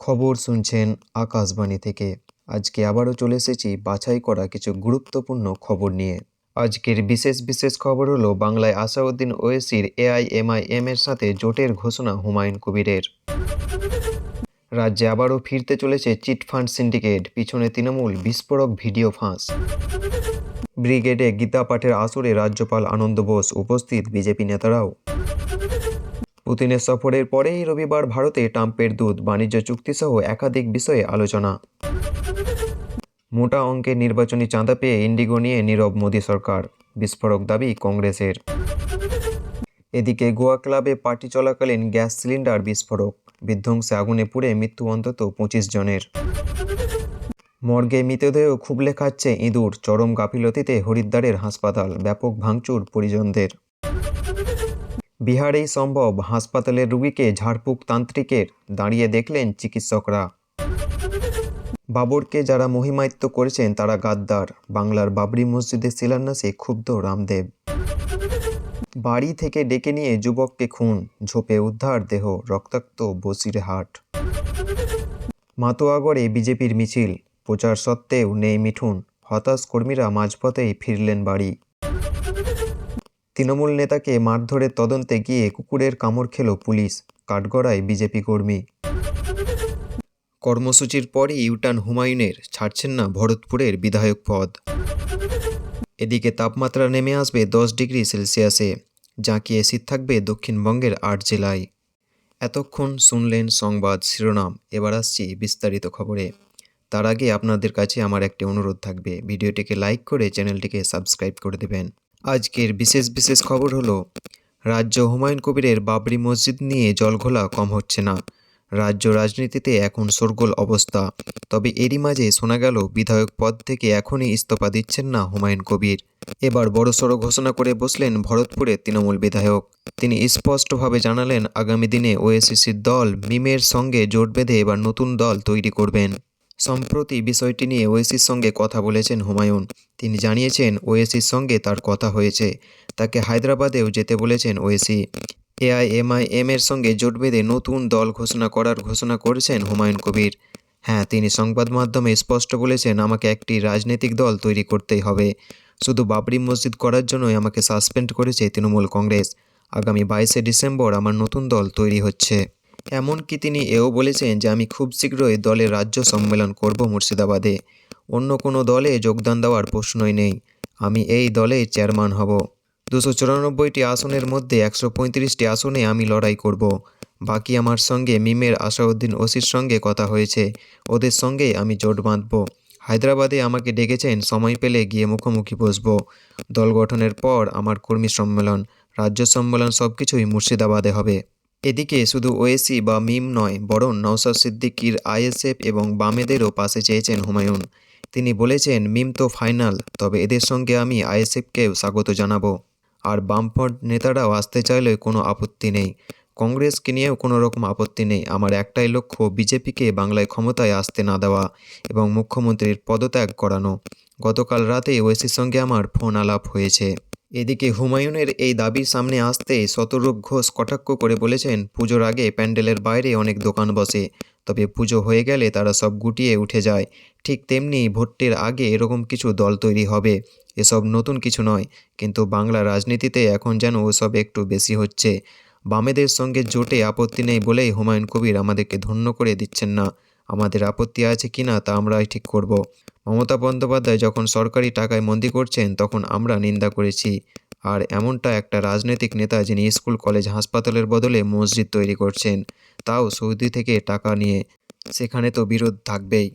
খবর শুনছেন আকাশবাণী থেকে। আজকে আবারও চলে এসেছি বাছাই করা কিছু গুরুত্বপূর্ণ খবর নিয়ে। আজকের বিশেষ বিশেষ খবর হলো বাংলায় আসাউদ্দিন ওয়েসির এআইএমআইএম এর সাথে জোটের ঘোষণা হুমায়ুন কবিরের। রাজ্যে আবারও ফিরতে চলেছে চিটফান্ড সিন্ডিকেট, পিছনে তৃণমূল বিস্ফোরক ভিডিও ফাঁস। ব্রিগেডে গীতা পাঠের আসরে রাজ্যপাল আনন্দ বোস উপস্থিত বিজেপি নেতারাও। পুতিনের সফরের পরেই রবিবার ভারতে ট্রাম্পের দূত, বাণিজ্য চুক্তিসহ একাধিক বিষয়ে আলোচনা। মোটা অঙ্কের নির্বাচনী চাঁদা পেয়ে ইন্ডিগো নিয়ে নীরব মোদী সরকার, বিস্ফোরক দাবি কংগ্রেসের। এদিকে গোয়া ক্লাবে পার্টি চলাকালীন গ্যাস সিলিন্ডার বিস্ফোরক, বিধ্বংসে আগুনে পুড়ে মৃত্যু অন্তত পঁচিশ জনের। মর্গে মৃতদেহ খুবলে খাচ্ছে ইঁদুর, চরম গাফিলতিতে হরিদ্বারের হাসপাতাল, ব্যাপক ভাঙচুর পরিজনদের। বিহারেই সম্ভব হাসপাতালের রুগীকে ঝাড়ফুঁক তান্ত্রিকের দাঁড়িয়ে দেখলেন চিকিৎসকরা। বাবরকে যারা মহিমায়িত্ব করেছেন তারা গাদ্দার। বাংলার বাবরি মসজিদের শিলান্যাসে ক্ষুব্ধ রামদেব। বাড়ি থেকে ডেকে নিয়ে যুবককে খুন, ঝোপে উদ্ধার দেহ, রক্তাক্ত বসিরহাট মাতোয়াগড়ে বিজেপির মিছিল, প্রচার সত্ত্বেও নেই মিঠুন, হতাশ কর্মীরা মাঝপথেই ফিরলেন বাড়ি। তৃণমূল নেতাকে মারধরের তদন্তে গিয়ে কুকুরের কামড় খেল পুলিশ, কাঠগড়ায় বিজেপি কর্মী। কর্মসূচির পরই ইউটান হুমায়ুনের ছাড়ছেন না ভরতপুরের বিধায়ক পদ। এদিকে তাপমাত্রা নেমে আসবে দশ ডিগ্রি সেলসিয়াসে, জাঁকিয়ে শীত থাকবে দক্ষিণবঙ্গের আট জেলায়। এতক্ষণ শুনলেন সংবাদ শিরোনাম, এবার আসছি বিস্তারিত খবরে। তার আগে আপনাদের কাছে আমার একটি অনুরোধ থাকবে, ভিডিওটিকে লাইক করে চ্যানেলটিকে সাবস্ক্রাইব করে দেবেন। আজকের বিশেষ বিশেষ খবর হলো, রাজ্য হুমায়ুন কবিরের বাবরি মসজিদ নিয়ে জলঘোলা কম হচ্ছে না। রাজ্য রাজনীতিতে এখন শোরগোল অবস্থা। তবে এরই মাঝে শোনা গেল, বিধায়ক পদ থেকে এখনই ইস্তফা দিচ্ছেন না হুমায়ুন কবির। এবার বড়সড় ঘোষণা করে বসলেন ভরতপুরের তৃণমূল বিধায়ক। তিনি স্পষ্টভাবে জানালেন, আগামী দিনে ওএসিসির দল মিমের সঙ্গে জোট বেঁধে এবার নতুন দল তৈরি করবেন। সম্প্রতি বিষয়টি নিয়ে ওয়েসির সঙ্গে কথা বলেছেন হুমায়ুন। তিনি জানিয়েছেন, ওয়েসির সঙ্গে তার কথা হয়েছে। তাকে হায়দ্রাবাদেও যেতে বলেছেন ওয়েসি। এআইএমআইএম এর সঙ্গে জোট বেঁধে নতুন দল ঘোষণা করার ঘোষণা করেছেন হুমায়ুন কবির। হ্যাঁ তিনি সংবাদ মাধ্যমে স্পষ্ট বলেছেন, আমাকে একটি রাজনৈতিক দল তৈরি করতেই হবে। শুধু বাবরি মসজিদ করার জন্যই আমাকে সাসপেন্ড করেছে তৃণমূল কংগ্রেস। আগামী বাইশে ডিসেম্বর আমার নতুন দল তৈরি হচ্ছে। এমনকি তিনি এও বলেছেন যে, আমি খুব শীঘ্রই দলের রাজ্য সম্মেলন করব মুর্শিদাবাদে। অন্য কোনো দলে যোগদান দেওয়ার প্রশ্নই নেই। আমি এই দলে চেয়ারম্যান হব। দুশো চুরানব্বইটি আসনের মধ্যে একশো পঁয়ত্রিশটি আসনে আমি লড়াই করব। বাকি আমার সঙ্গে মিমের আসাউদ্দিন ওসির সঙ্গে কথা হয়েছে। ওদের সঙ্গে আমি জোট বাঁধব। হায়দ্রাবাদে আমাকে ডেকেছেন, সময় পেলে গিয়ে মুখোমুখি বসবো। দল গঠনের পর আমার কর্মী সম্মেলন। রাজ্য সম্মেলন সব কিছুই মুর্শিদাবাদে হবে। এদিকে শুধু ওয়েসি বা মিম নয়, বরং নওসাদ সিদ্দিকির আইএসএফ এবং বামেদেরও পাশে চেয়েছেন হুমায়ুন। তিনি বলেছেন, মিম তো ফাইনাল, তবে এদের সঙ্গে আমি আইএসএফকেও স্বাগত জানাব। আর বামফ্রন্ট নেতারাও আসতে চাইলে কোনো আপত্তি নেই। কংগ্রেসকে নিয়েও কোনো রকম আপত্তি নেই। আমার একটাই লক্ষ্য, বিজেপিকে বাংলায় ক্ষমতায় আসতে না দেওয়া এবং মুখ্যমন্ত্রীর পদত্যাগ করানো। গতকাল রাতে ওয়েসির সঙ্গে আমার ফোন আলাপ হয়েছে। এদিকে হুমায়ুনের এই দাবির সামনে আসতে শতরূপ ঘোষ কটাক্ষ করে বলেছেন, পুজোর আগে প্যান্ডেলের বাইরে অনেক দোকান বসে, তবে পুজো হয়ে গেলে তারা সব গুটিয়ে উঠে যায়। ঠিক তেমনি ভোটের আগে এরকম কিছু দল তৈরি হবে, এসব নতুন কিছু নয়, কিন্তু বাংলা রাজনীতিতে এখন যেন ওসব একটু বেশি হচ্ছে। বামেদের সঙ্গে জোটে আপত্তি নেই বলেই হুমায়ুন কবির আমাদেরকে ধন্য করে দিচ্ছেন না। আমাদের আপত্তি আছে কি না তা আমরাই ঠিক করব। মমতা বন্দ্যোপাধ্যায় যখন সরকারি টাকায় মন্দি করছেন, তখন আমরা নিন্দা করেছি। আর এমনটা একটা রাজনৈতিক নেতা যিনি স্কুল, কলেজ, হাসপাতালের বদলে মসজিদ তৈরি করছেন, তাও সৌদি থেকে টাকা নিয়ে। সেখানে তো বিরোধ থাকবেই।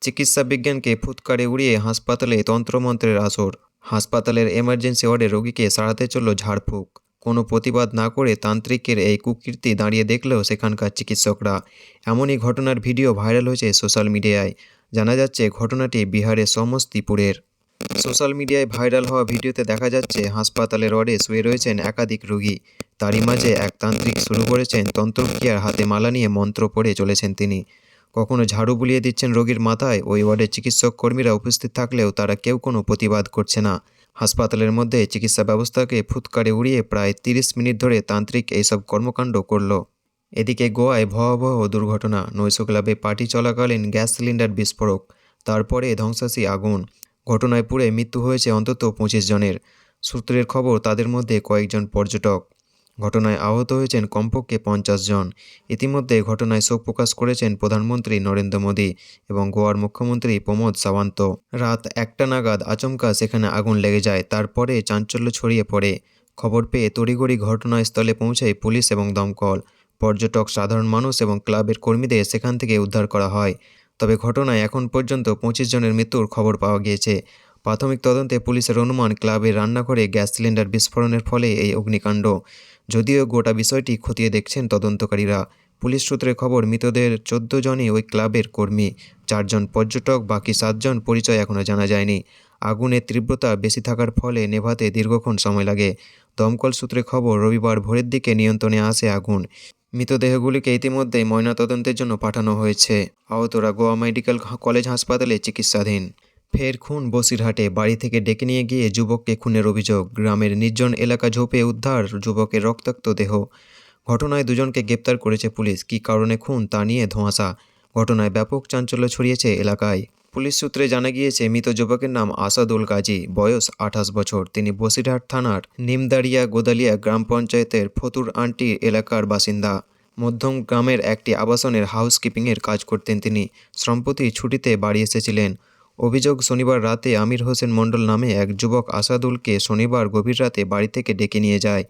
চিকিৎসা বিজ্ঞানকে ফুৎকারে উড়িয়ে হাসপাতালে তন্ত্রমন্ত্রের আসর। হাসপাতালের এমার্জেন্সি ওয়ার্ডে রোগীকে সারাতে চলল ঝাড়ফুঁক। কোনো প্রতিবাদ না করে তান্ত্রিকের এই কুকীর্তি দাঁড়িয়ে দেখলেও সেখানকার চিকিৎসকরা। এমনই ঘটনার ভিডিও ভাইরাল হয়েছে সোশ্যাল মিডিয়ায়। জানা যাচ্ছে ঘটনাটি বিহারের সমস্তিপুরের। সোশ্যাল মিডিয়ায় ভাইরাল হওয়া ভিডিওতে দেখা যাচ্ছে হাসপাতালের ওয়ার্ডে শুয়ে রয়েছেন একাধিক রোগী। তারই মাঝে এক তান্ত্রিক শুরু করেছেন তন্ত্রক্রিয়ার হাতে মালা নিয়ে মন্ত্র পড়ে চলেছেন তিনি। কখনো ঝাড়ু বুলিয়ে দিচ্ছেন রোগীর মাথায়, ওই ওয়ার্ডের চিকিৎসক কর্মীরা উপস্থিত থাকলেও তারা কেউ কোনো প্রতিবাদ করছে না। হাসপাতালের মধ্যে চিকিৎসা ব্যবস্থাকে ফুৎকারে উড়িয়ে প্রায় তিরিশ মিনিট ধরে তান্ত্রিক এইসব কর্মকাণ্ড করল। এদিকে গোয়ায় ভয়াবহ দুর্ঘটনা। নৈশ ক্লাবে পার্টি চলাকালীন গ্যাস সিলিন্ডার বিস্ফোরক, তারপরে ধ্বংসাসী আগুন। ঘটনায় পুড়ে মৃত্যু হয়েছে অন্তত পঁচিশ জনের। সূত্রের খবর, তাদের মধ্যে কয়েকজন পর্যটক। ঘটনায় আহত হয়েছেন কমপক্ষে পঞ্চাশ জন। ইতিমধ্যে ঘটনায় শোক প্রকাশ করেছেন প্রধানমন্ত্রী নরেন্দ্র মোদী এবং গোয়ার মুখ্যমন্ত্রী প্রমোদ সাওয়ান্ত। রাত একটা নাগাদ আচমকা সেখানে আগুন লেগে যায়, তারপরে চাঞ্চল্য ছড়িয়ে পড়ে। খবর পেয়ে তড়িঘড়ি ঘটনাস্থলে পৌঁছায় পুলিশ এবং দমকল। পর্যটক, সাধারণ মানুষ এবং ক্লাবের কর্মীদের সেখান থেকে উদ্ধার করা হয়। তবে ঘটনায় এখন পর্যন্ত পঁচিশ জনের মৃত্যুর খবর পাওয়া গিয়েছে। প্রাথমিক তদন্তে পুলিশের অনুমান, ক্লাবের রান্নাঘরে গ্যাস সিলিন্ডার বিস্ফোরণের ফলে এই অগ্নিকাণ্ড। যদিও গোটা বিষয়টি খতিয়ে দেখছেন তদন্তকারীরা। পুলিশ সূত্রে খবর, মৃতদের চোদ্দ জনই ওই ক্লাবের কর্মী, চারজন পর্যটক, বাকি সাতজন পরিচয় এখনও জানা যায়নি। আগুনের তীব্রতা বেশি থাকার ফলে নেভাতে দীর্ঘক্ষণ সময় লাগে। দমকল সূত্রে খবর, রবিবার ভোরের দিকে নিয়ন্ত্রণে আসে আগুন। মৃতদেহগুলিকে ইতিমধ্যেই ময়নাতদন্তের জন্য পাঠানো হয়েছে। আহতরা গোয়া মেডিকেল কলেজ হাসপাতালে চিকিৎসাধীন। ফের খুন বসিরহাটে। বাড়ি থেকে ডেকে নিয়ে গিয়ে যুবককে খুনের অভিযোগ। গ্রামের নির্জন এলাকা ঝোপে উদ্ধার যুবকের রক্তাক্ত দেহ। ঘটনায় দুজনকে গ্রেপ্তার করেছে পুলিশ। কী কারণে খুন তা নিয়ে ধোঁয়াশা। ঘটনায় ব্যাপক চাঞ্চল্য ছড়িয়েছে এলাকায়। পুলিশ সূত্রে জানা গিয়েছে, মৃত যুবকের নাম আসাদুল গাজী। বয়স আঠাশ বছর। তিনি বসিরহাট থানার নিমদারিয়া গোদালিয়া গ্রাম পঞ্চায়েতের ফতুর আন্টি এলাকার বাসিন্দা। মধ্যম গ্রামের একটি আবাসনের হাউসকিপিংয়ের কাজ করতেন তিনি। সম্প্রতি ছুটিতে বাড়ি এসেছিলেন। অভিযোগ, শনিবার রাতে আমির হোসেন মণ্ডল নামে এক যুবক আসাদুলকে শনিবার গভীর রাতে বাড়ি থেকে ডেকে নিয়ে যায়।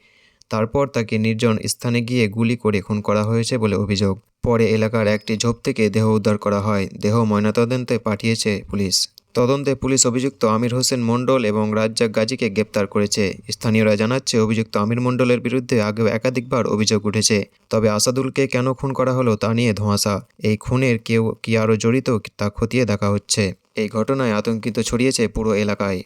তারপর তাকে নির্জন স্থানে গিয়ে গুলি করে খুন করা হয়েছে বলে অভিযোগ। পরে এলাকার একটি ঝোপ থেকে দেহ উদ্ধার করা হয়। দেহ ময়নাতদন্তে পাঠিয়েছে পুলিশ। তদন্তে পুলিশ অভিযুক্ত আমির হোসেন মণ্ডল এবং রাজ্জাক গাজীকে গ্রেপ্তার করেছে। স্থানীয়রা জানাচ্ছে, অভিযুক্ত আমির মণ্ডলের বিরুদ্ধে আগেও একাধিকবার অভিযোগ উঠেছে। তবে আসাদুলকে কেন খুন করা হলো তা নিয়ে ধোঁয়াশা। এই খুনের কেউ কি আরও জড়িত তা খতিয়ে দেখা হচ্ছে। এই ঘটনায় আতঙ্কিত ছড়িয়েছে পুরো এলাকায়।